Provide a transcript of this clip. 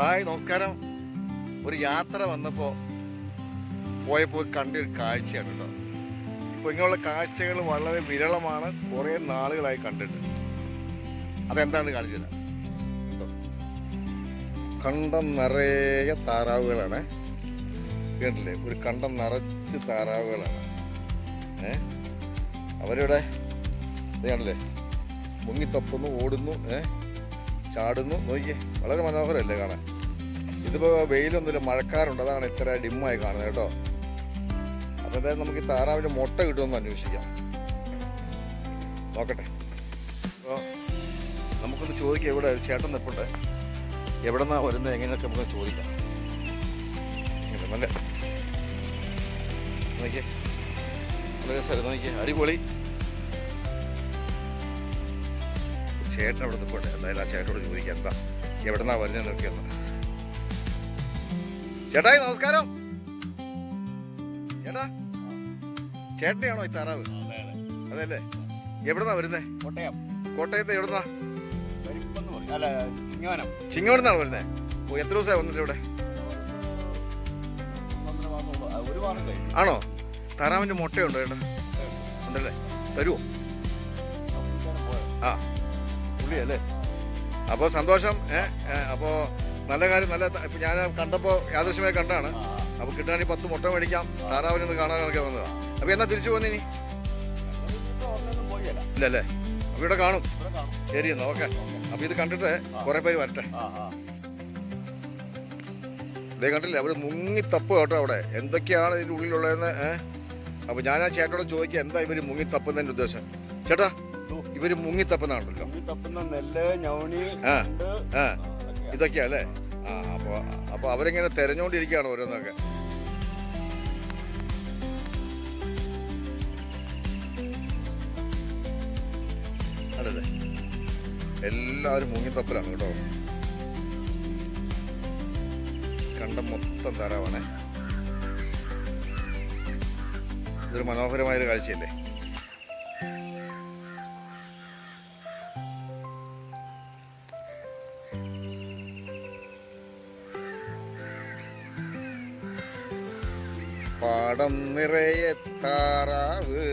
Hi നമസ്കാരം. ഒരു യാത്ര വന്നപ്പോൾ പോയപ്പോൾ കണ്ട ഒരു കാഴ്ചയാണ് കേട്ടോ ഇപ്പോൾ ഇങ്ങനെയുള്ള കാഴ്ചകൾ വളരെ വിരളമാണ്. കുറേ നാളുകളായി കണ്ടിട്ട്. അതെന്താണെന്ന് കാണിച്ചു തരാം. കണ്ടം നിറയെ താറാവുകളാണ്. കേട്ടില്ലേ ഒരു കണ്ടം നിറച്ച് താറാവുകളാണ്. ഏ? അവരിവിടെ ഇത് കണ്ടില്ലേ മുങ്ങിത്തപ്പുന്നു ഓടുന്നു ഏ? ചാടുന്നു. നോക്കിയേ വളരെ മനോഹരമല്ലേ കാണാൻ? ഇതിപ്പോൾ വെയിലൊന്നുമില്ല മഴക്കാറുണ്ട്. അതാണ് ഇത്ര ഡിമ്മായി കാണുന്നത് കേട്ടോ. അപ്പോൾ എന്തായാലും നമുക്ക് ഈ താറാവിന്റെ മുട്ട കിട്ടുമെന്ന് അന്വേഷിക്കാം. നോക്കട്ടെ. അപ്പോൾ നമുക്കൊന്ന് ചോദിക്കാം ഒരു ചേട്ടൻ നിൽപ്പുണ്ട് എവിടെ നിന്നാണ് വരുന്നത്? എങ്ങനെയൊക്കെ നമുക്ക് ചോദിക്കാം. നല്ല നോക്കിയേ. വളരെ സ്ഥലം നോക്കിയേ അടിപൊളി. ചേട്ടൻ അവിടെ പോട്ടെ. എന്തായാലും ആ ചേട്ടനോട് ചോദിക്കാം. എന്താ? എവിടെന്നാ വരുന്ന നോക്കിയെന്ന് ചേട്ടായി നമസ്കാരം. ചേട്ടാ ചേട്ടനെയാണോ ഈ താറാവ്? അതല്ലേ? എവിടെന്നാ വരുന്നേ? കോട്ടയം. കോട്ടയത്ത് എവിടെന്നാ? ചിങ്ങോടുന്നാണ് വരുന്നേ? ഓ എത്ര ദിവസമായി വന്നിട്ട് ഇവിടെ? ആണോ? താറാവിന്റെ മുട്ടയുണ്ടോ ചേട്ടാ? ഉണ്ടല്ലേ? തരുമോ അപ്പോഴത്തേനും പോയോ? പുള്ളിയല്ലേ അപ്പോൾ സന്തോഷം അപ്പോൾ നല്ല കാര്യം നല്ല ഇപ്പം ഞാൻ കണ്ടപ്പോൾ യാദൃശ്യമായി കണ്ടാണ്. അപ്പോൾ കിട്ടാൻ പത്ത് മുട്ട മേടിക്കാം താറാവിനെ ഒന്ന് കാണാനൊക്കെ വന്നതാണ് അപ്പോൾ എന്നാ തിരിച്ചു പോന്നിനി. ഇല്ലല്ലേ അപ്പോൾ ഇവിടെ കാണും. ശരി എന്നാ ഓക്കെ അപ്പോൾ ഇത് കണ്ടിട്ട് കുറേ പേര് വരട്ടെ. ഇതേ കണ്ടില്ലേ അവർ മുങ്ങി തപ്പ് കേട്ടോ അവിടെ എന്തൊക്കെയാണ് ഇതിന്റെ ഉള്ളിലുള്ളതെന്ന് ഏഹ് അപ്പോൾ ഞാൻ ആ ചേട്ടനോട് ചോദിക്കുക എന്താ ഇവർ മുങ്ങി തപ്പുന്നതിന്റെ ഉദ്ദേശം ചേട്ടാ ഇവർ മുങ്ങി തപ്പുന്നാണല്ലോ ഈ തപ്പുന്ന നെല്ല് ഞവണി ആ. ആ ആ, ഇതൊക്കെയാ അല്ലേ? ആ അപ്പൊ അപ്പൊ അവരിങ്ങനെ തെരഞ്ഞുകൊണ്ടിരിക്കുകയാണ് ഓരോന്നൊക്കെ. അല്ലേ എല്ലാവരും മുങ്ങിത്തപ്പലാണ് കേട്ടോ. കണ്ട മൊത്തം താറാവാണേ. ഇതൊരു മനോഹരമായൊരു കാഴ്ചയല്ലേ? പാടം നിറയെ താറാവ്.